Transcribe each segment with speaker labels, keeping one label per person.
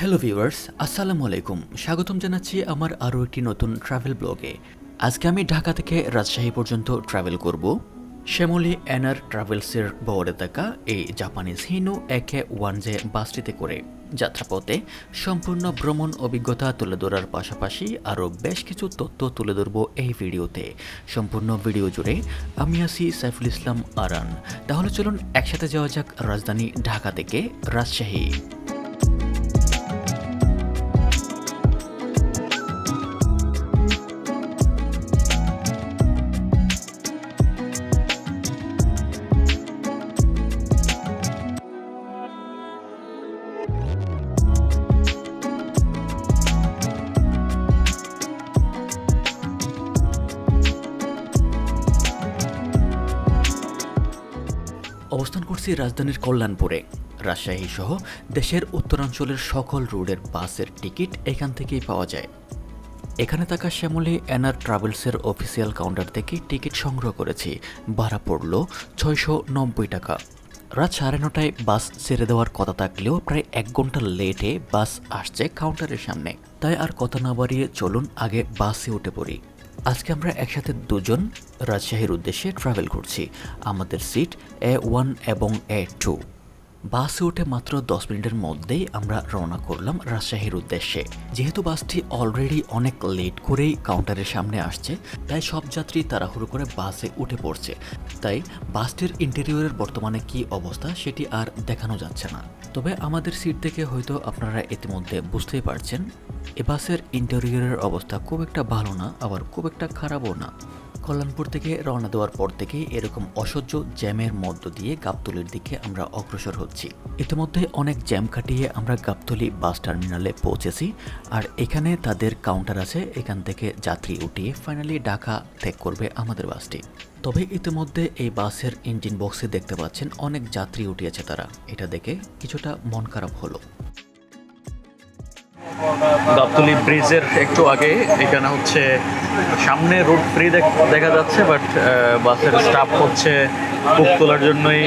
Speaker 1: Hello viewers আসসালামু আলাইকুম। স্বাগতম জানাচ্ছি আমার আরও একটি নতুন ট্রাভেল ব্লগে আজকে আমি ঢাকা থেকে রাজশাহী পর্যন্ত ট্রাভেল করব। শ্যামলী এনার ট্রাভেলসের বহরে থাকা এই জাপানিজ হিনু একে ওয়ান জে বাসটিতে করে যাত্রাপথে সম্পূর্ণ ভ্রমণ অভিজ্ঞতা তুলে ধরার পাশাপাশি আরও বেশ কিছু তথ্য তুলে ধরবো এই ভিডিওতে। সম্পূর্ণ ভিডিও জুড়ে আমি আছি সাইফুল ইসলাম আরান। তাহলে চলুন একসাথে যাওয়া যাক রাজধানী ঢাকা থেকে রাজশাহী। অবস্থান রাজধানীর কল্যাণপুরে। রাজশাহী সহ দেশের উত্তরাঞ্চলের সকল রোডের বাসের টিকিট এখান থেকেই পাওয়া যায়। এখানে থাকা শ্যামলী এনআর ট্রাভেলসের অফিসিয়াল কাউন্টার থেকে টিকিট সংগ্রহ করেছি, ভাড়া পড়ল ছয়শো নব্বই টাকা। রাত সাড়ে নটায় বাস ছেড়ে দেওয়ার কথা থাকলেও প্রায় এক ঘণ্টা লেটে বাস আসছে কাউন্টারের সামনে। তাই আর কথা না বাড়িয়ে চলুন আগে বাসে উঠে পড়ি। আজকে আমরা একসাথে দুজন রাজশাহীর উদ্দেশ্যে ট্রাভেল করছি। আমাদের সিট এ ওয়ান এবং এ টু বাসে উঠে মাত্র দশ মিনিটের মধ্যেই আমরা রওনা করলাম রাজশাহীর উদ্দেশ্যে। যেহেতু বাসটি অলরেডি অনেক লেট করেই কাউন্টারের সামনে আসছে, তাই সব যাত্রী তাড়াহুড়ো করে বাসে উঠে পড়ছে। তাই বাসটির ইন্টেরিয়রের বর্তমানে কি অবস্থা সেটি আর দেখানো যাচ্ছে না। তবে আমাদের সিট থেকে হয়তো আপনারা ইতিমধ্যে বুঝতেই পারছেন, এ বাসের ইন্টেরিয়রের অবস্থা খুব একটা ভালো না, আবার খুব একটা খারাপও না। কল্যাণপুর থেকে রওনা দেওয়ার পর থেকেই এরকম অসহ্য জ্যামের মধ্য দিয়ে গাবতলির দিকে আমরা অগ্রসর হচ্ছি। ইতিমধ্যে অনেক জ্যাম কাটিয়ে আমরা গাবতলি বাস টার্মিনালে পৌঁছেছি আর এখানে তাদের কাউন্টার আছে, এখান থেকে যাত্রী উঠিয়ে ফাইনালি ঢাকা ত্যাগ করবে আমাদের বাসটি। তবে ইতিমধ্যে এই বাসের ইঞ্জিন বক্সে দেখতে পাচ্ছেন অনেক যাত্রী উঠিয়েছে তারা। এটা দেখে কিছুটা মন খারাপ হলো।
Speaker 2: গাবতলি ব্রিজের একটু আগে, এখানে হচ্ছে সামনে রোড ফ্রি দেখা যাচ্ছে বাট বাসের স্টাফ হচ্ছে কুক তোলার জন্যই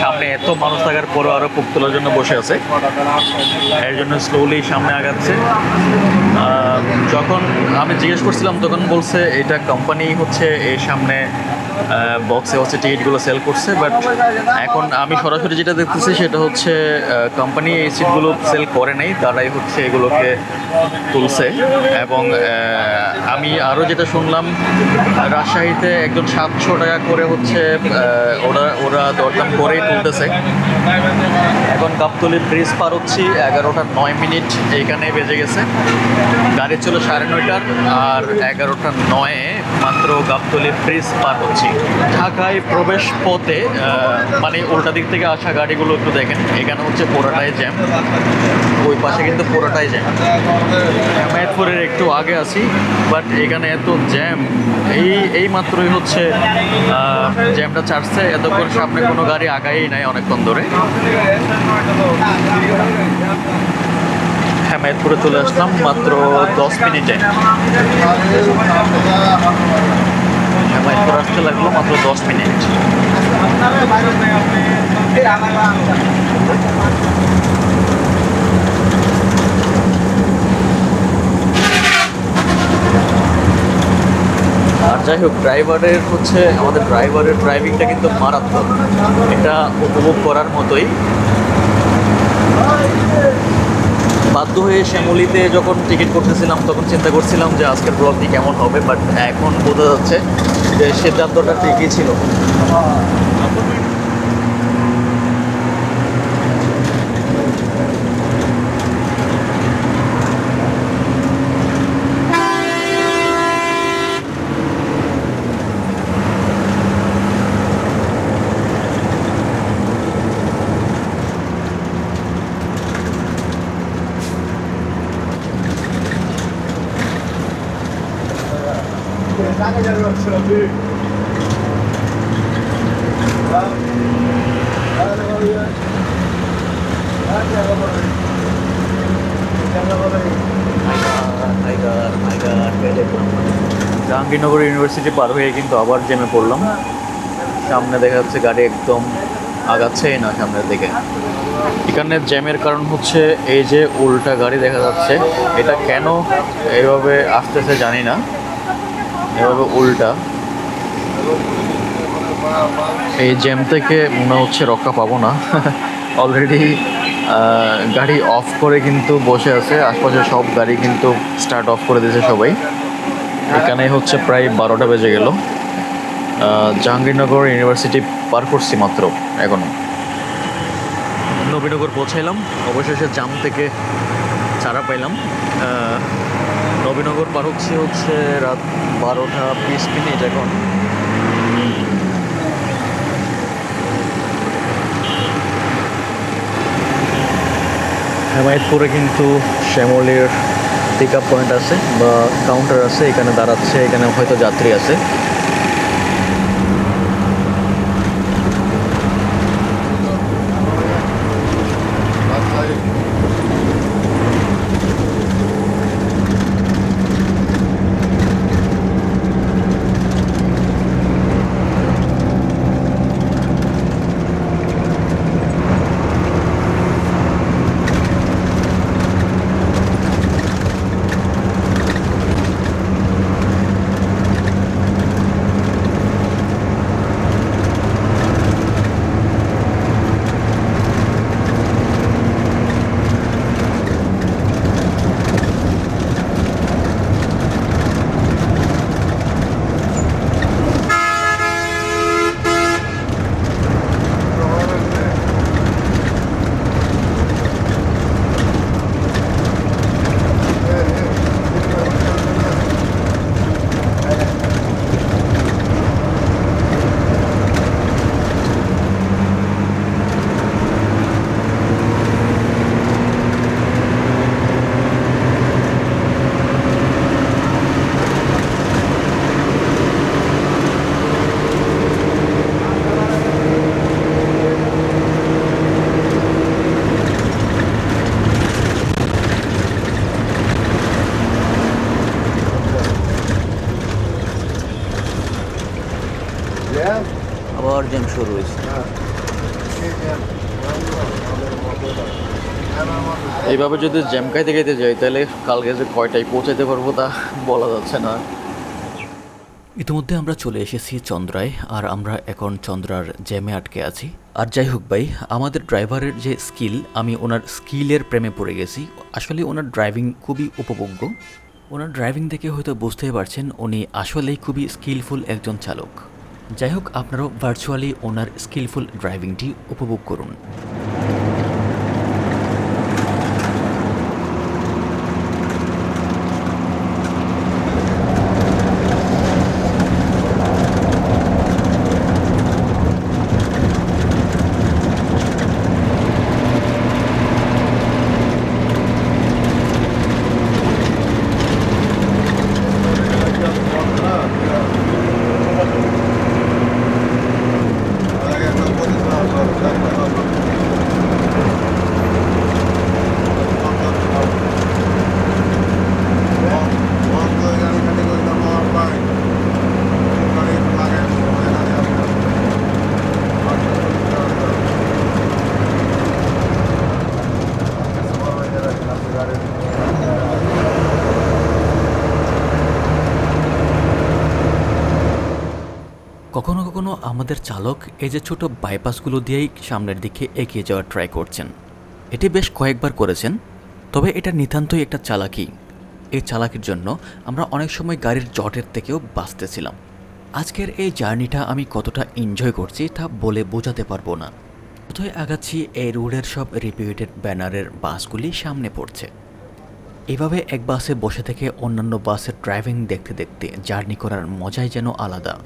Speaker 2: সামনে এত মানুষ থাকার পরেও আরও কুক তোলার জন্য বসে আছে। এর জন্য স্লোলি সামনে আগাচ্ছে। যখন আমি জিজ্ঞেস করছিলাম, তখন বলছে, এটা কোম্পানি হচ্ছে এই সামনে বক্সে হচ্ছে টিকিটগুলো সেল করছে বাট এখন আমি সরাসরি যেটা দেখতেছি সেটা হচ্ছে কোম্পানি এই সিটগুলো সেল করে নাই, তারাই হচ্ছে এগুলোকে তুলছে। এবং আমি আরও যেটা শুনলাম, রাজশাহীতে একজন সাতশো টাকা করে হচ্ছে ওরা ওরা দরদাম করেই তুলতেছে। এখন গাবতলি ব্রিজ পার হচ্ছি এগারোটা নয় মিনিট এইখানে বেজে গেছে। গাড়ি ছিল সাড়ে নয়টার, আর এগারোটা নয়ে মাত্র গাবতলি ব্রিজ পার হচ্ছি। ঢাকায় প্রবেশ পথে মানে উল্টা দিক থেকে আসা গাড়িগুলো একটু দেখেন। এখানে হচ্ছে পুরোটাই জ্যাম ওই পাশে কিন্তু পুরোটাই জ্যাম মেহেরপুরের একটু আগে আছি বাট এখানে এত জ্যাম এই এই মাত্রই হচ্ছে জ্যামটা ছাড়ছে। এতক্ষণ সামনে কোনো গাড়ি আগাই নাই অনেকক্ষণ ধরে। হ্যাঁ মেহেরপুরে চলে আসলাম মাত্র দশ মিনিটে। মাত্র দশ মিনিট। আর যাই হোক ড্রাইভারের হচ্ছে, আমাদের ড্রাইভারের ড্রাইভিংটা কিন্তু মারাত্মক। এটা উপভোগ করার মতোই। বাধ্য হয়ে শ্যামলিতে যখন টিকিট করতেছিলাম, তখন চিন্তা করছিলাম যে আজকের ব্লগটি কেমন হবে বাট এখন বোঝা যাচ্ছে যে সিদ্ধান্তটা ঠিকই ছিল। জাহাঙ্গীরনগর ইউনিভার্সিটি পার হয়ে কিন্তু আবার জেমে পড়লাম। সামনে দেখা যাচ্ছে গাড়ি একদম আগাচ্ছেই না সামনের দিকে। এখানে জ্যামের কারণ হচ্ছে এই যে উল্টা গাড়ি দেখা যাচ্ছে। এটা কেন এইভাবে আসতেছে জানি না। এভাবে উল্টা। এই জ্যাম থেকে মনে হচ্ছে রক্ষা পাবো না। অলরেডি গাড়ি অফ করে কিন্তু বসে আছে। আশপাশে সব গাড়ি কিন্তু স্টার্ট অফ করে দিয়েছে সবাই। এখানে হচ্ছে প্রায় বারোটা বেজে গেল। জাহাঙ্গীরনগর ইউনিভার্সিটি পার করছি মাত্র এখনও নবীনগর পৌঁছাইলাম। অবশেষে জাম থেকে ছাড়া পাইলাম। নবীনগর পার হচ্ছে হচ্ছে রাত বারোটা বিশ মিনিট এখন। হেমায়তপুরে কিন্তু শ্যামলের পিক আপ পয়েন্ট আছে বা কাউন্টার আছে, এখানে দাঁড়াচ্ছে, এখানে হয়তো যাত্রী আছে। হয়েছে এইভাবে যদি জ্যাম খাইতে খাইতে যাই, তাহলে কালকে যে কয়টায় পৌঁছাইতে পারব তা বলা যাচ্ছে না।
Speaker 1: ইতিমধ্যে আমরা চলে এসেছি চন্দ্রায়, আর আমরা এখন চন্দ্রার জ্যামে আটকে আছি। আর যাই হোক ভাই, আমাদের ড্রাইভারের যে স্কিল, আমি ওনার স্কিলের প্রেমে পড়ে গেছি। আসলে ওনার ড্রাইভিং খুবই উপভোগ্য। ওনার ড্রাইভিং দেখে হয়তো বুঝতেই পারছেন, উনি আসলেই খুবই স্কিলফুল একজন চালক। যাই হোক আপনারাও ভার্চুয়ালি ওনার স্কিলফুল ড্রাইভিংটি উপভোগ করুন। আমাদের চালক এই যে ছোট বাইপাসগুলো দিয়েই সামনের দিকে এগিয়ে যাওয়ার ট্রাই করছেন। এটি বেশ কয়েকবার করেছেন, তবে এটা নিতান্তই একটা চালাকি। এই চালাকির জন্য আমরা অনেক সময় গাড়ির জটের থেকেও বাঁচতেছিলাম। আজকের এই জার্নিটা আমি কতটা এনজয় করছি তা বলে বোঝাতে পারব না। কোথায় আগাচ্ছি এই রোডের সব রিপিউটেড ব্যানারের বাসগুলি সামনে পড়ছে। এভাবে এক বাসে বসে থেকে অন্যান্য বাসের ড্রাইভিং দেখতে দেখতে জার্নি করার মজাই যেন আলাদা।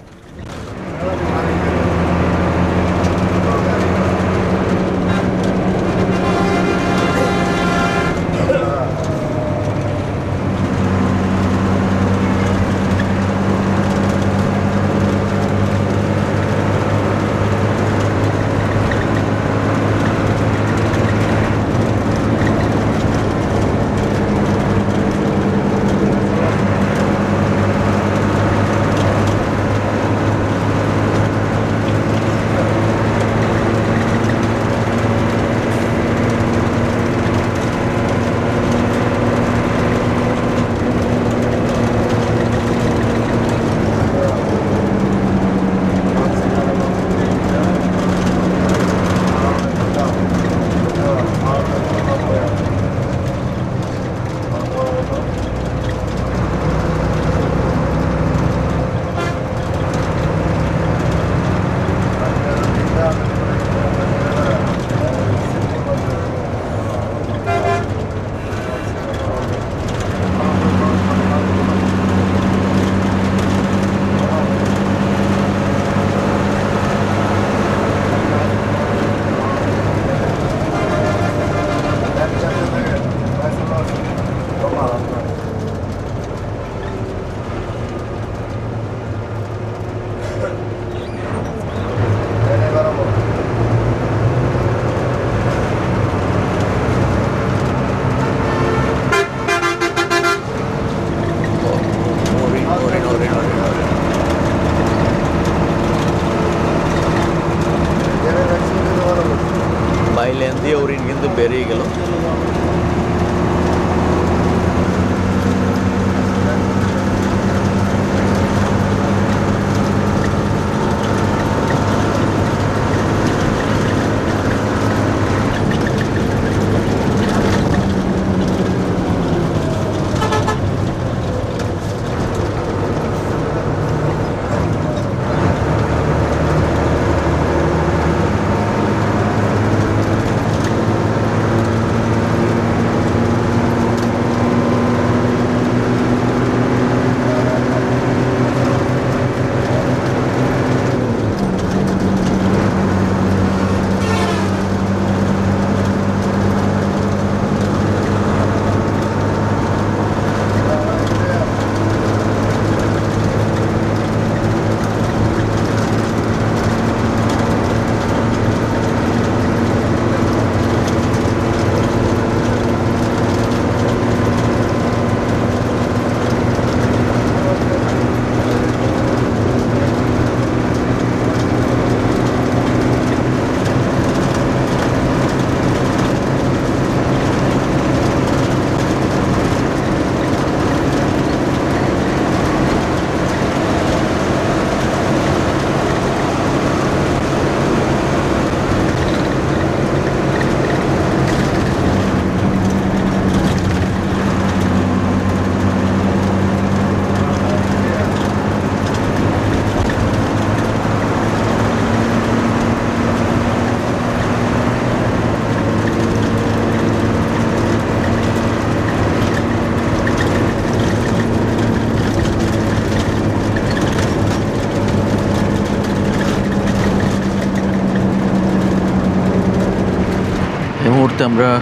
Speaker 2: আমরা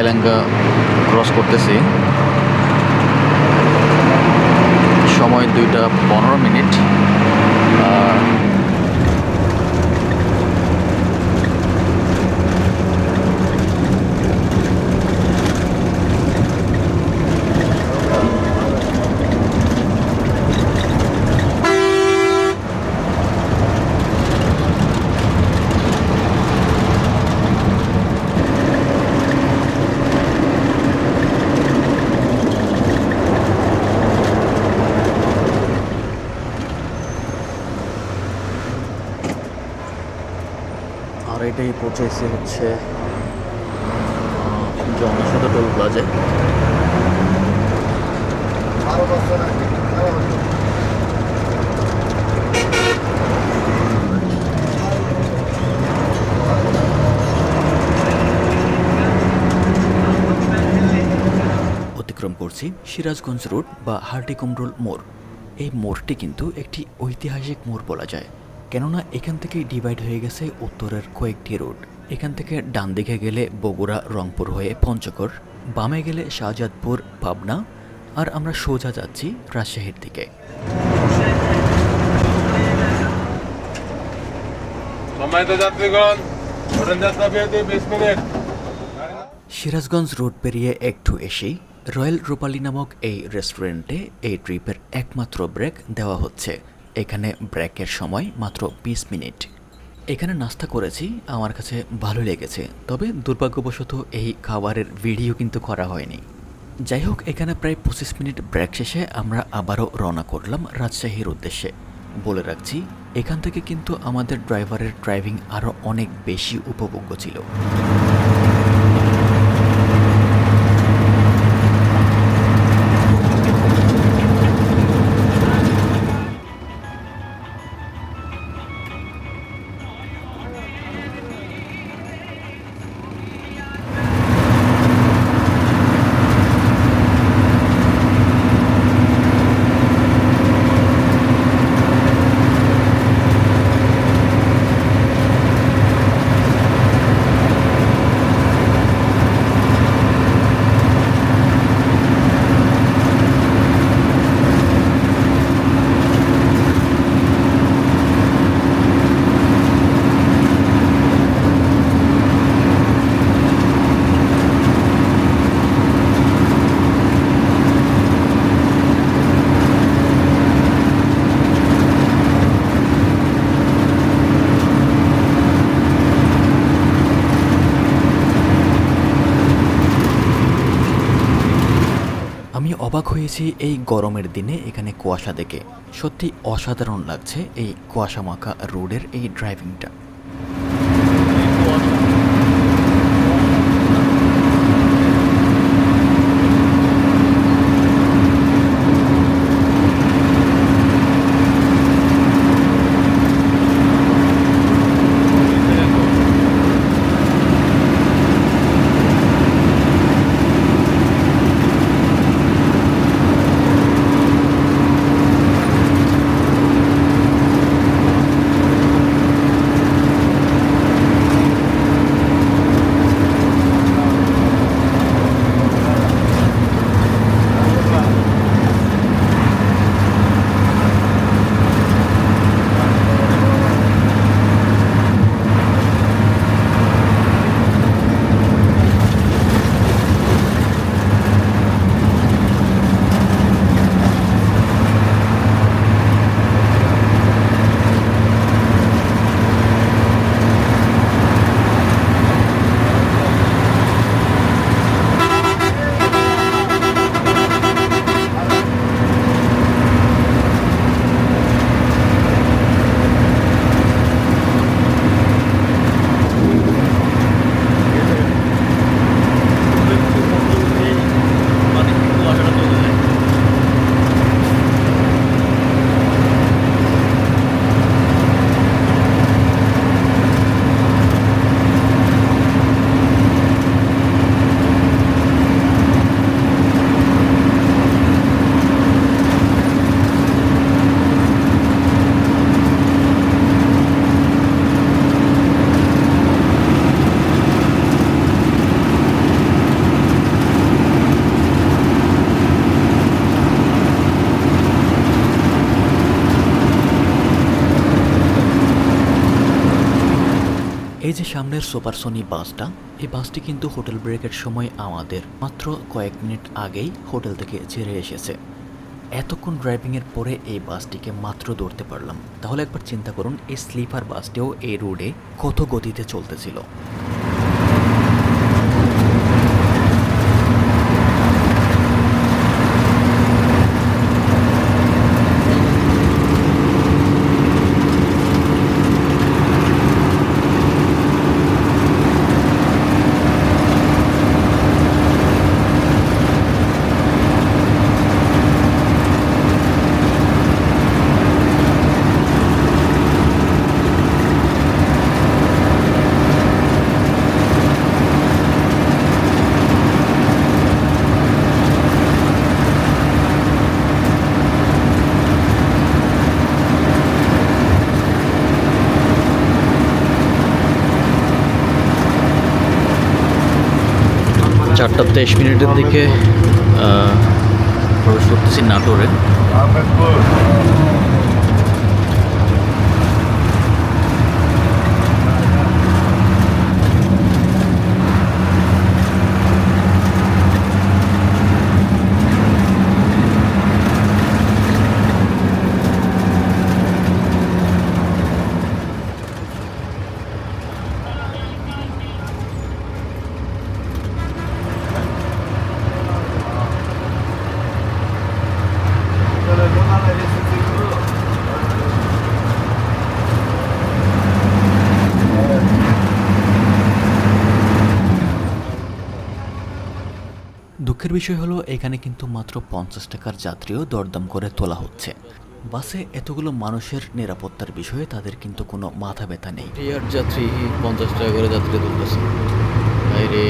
Speaker 2: এলাঙ্গা ক্রস করতেছি। সময় দুইটা পনেরো মিনিট আর আর এটাই পৌঁছেছে হচ্ছে জনসাদা টোল প্লাজায়
Speaker 1: অতিক্রম করছি সিরাজগঞ্জ রোড বা হার্টিকুমরোল মোড়। এই মোড়টি কিন্তু একটি ঐতিহাসিক মোড় বলা যায়। কেননা এখান থেকেই ডিভাইড হয়ে গেছে উত্তরের কয়েকটি রোড এখান থেকে ডান দিকে গেলে বগুড়া রংপুর হয়ে পঞ্চগড় বামে গেলে শাহজাদপুর পাবনা আর আমরা সোজা যাচ্ছি রাজশাহীর দিকে। সিরাজগঞ্জ রোড পেরিয়ে একটু এসেই রয়্যাল রূপালী নামক এই রেস্টুরেন্টে এই ট্রিপের একমাত্র ব্রেক দেওয়া হচ্ছে। এখানে ব্রেকের সময় মাত্র বিশ মিনিট। এখানে নাস্তা করেছি, আমার কাছে ভালো লেগেছে, তবে দুর্ভাগ্যবশত এই খাবারের ভিডিও কিন্তু করা হয়নি। যাই হোক, এখানে প্রায় পঁচিশ মিনিট ব্রেক শেষে আমরা আবারও রওনা করলাম রাজশাহীর উদ্দেশ্যে। বলে রাখছি, এখান থেকে কিন্তু আমাদের ড্রাইভারের ড্রাইভিং আরও অনেক বেশি উপভোগ্য ছিল। হয়েছি এই গরমের দিনে এখানে কুয়াশা দেখে। সত্যি অসাধারণ লাগছে এই কুয়াশা মাখা রোডের এই ড্রাইভিংটা সুপারসনি বাসটা, এই বাসটি কিন্তু হোটেল ব্রেকের সময় আমাদের মাত্র কয়েক মিনিট আগেই হোটেল থেকে ছেড়ে এসেছে। এতক্ষণ ড্রাইভিংয়ের পরে এই বাসটিকে মাত্র ধরতে পারলাম। তাহলে একবার চিন্তা করুন, এই স্লিপার বাসটিও এই রোডে কত গতিতে চলতেছিল। চারটা তেইশ মিনিটের দিকে প্রবেশ করতেছি নাটোরে। দুঃখের বিষয় হলো, এখানে কিন্তু মাত্র পঞ্চাশ টাকার যাত্রীও দরদাম করে তোলা হচ্ছে। বাসে এতগুলো মানুষের নিরাপত্তার বিষয়ে তাদের কিন্তু কোনো মাথা ব্যথা নেই।
Speaker 2: টিয়ার যাত্রী, পঞ্চাশ টাকা করে যাত্রী তুলতেছে রে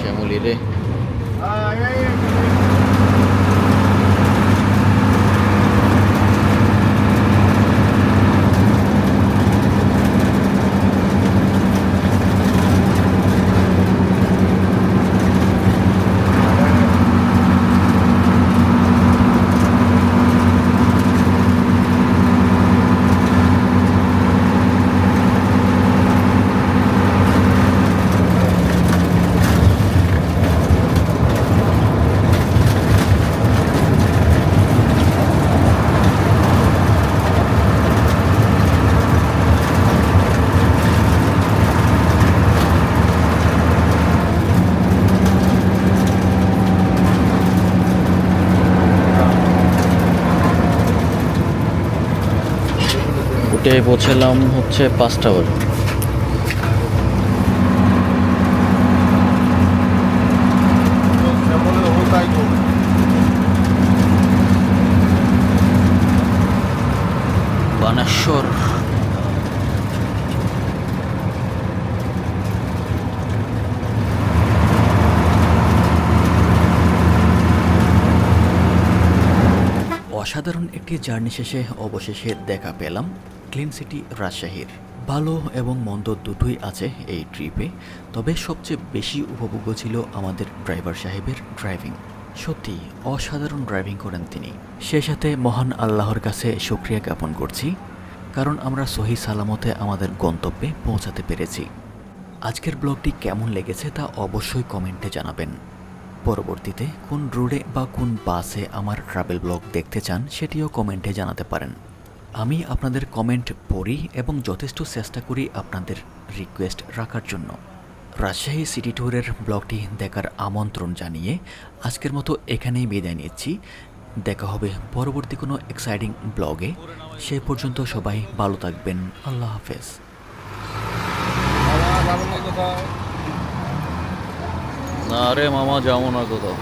Speaker 2: শ্যামলি রে। পৌঁছালাম হচ্ছে পাঁচটা বাজে বানেশ্বর।
Speaker 1: অসাধারণ একটি জার্নি শেষে অবশেষে দেখা পেলাম। ক্লিন সিটি রাজশাহীর। ভালো এবং মন্দ দুটোই আছে এই ট্রিপে তবে সবচেয়ে বেশি উপভোগ্য ছিল আমাদের ড্রাইভার সাহেবের ড্রাইভিং সত্যি, অসাধারণ ড্রাইভিং করেন তিনি। সে সাথে মহান আল্লাহর কাছে সুক্রিয়া জ্ঞাপন করছি, কারণ আমরা সহি সালামতে আমাদের গন্তব্যে পৌঁছাতে পেরেছি। আজকের ব্লগটি কেমন লেগেছে তা অবশ্যই কমেন্টে জানাবেন। পরবর্তীতে কোন রোডে বা কোন বাসে আমার ট্রাভেল ব্লগ দেখতে চান, সেটিও কমেন্টে জানাতে পারেন। আমি আপনাদের কমেন্ট পড়ি এবং যথেষ্ট চেষ্টা করি আপনাদের রিকোয়েস্ট রাখার জন্য। রাজশাহী সিটি ট্যুরের ব্লগটি দেখার আমন্ত্রণ জানিয়ে আজকের মতো এখানেই বিদায় নিচ্ছি। দেখা হবে পরবর্তী কোনো এক্সাইটিং ব্লগে। সেই পর্যন্ত সবাই ভালো থাকবেন। আল্লাহ হাফেজ।
Speaker 2: না রে মামা যাব না কোথাও।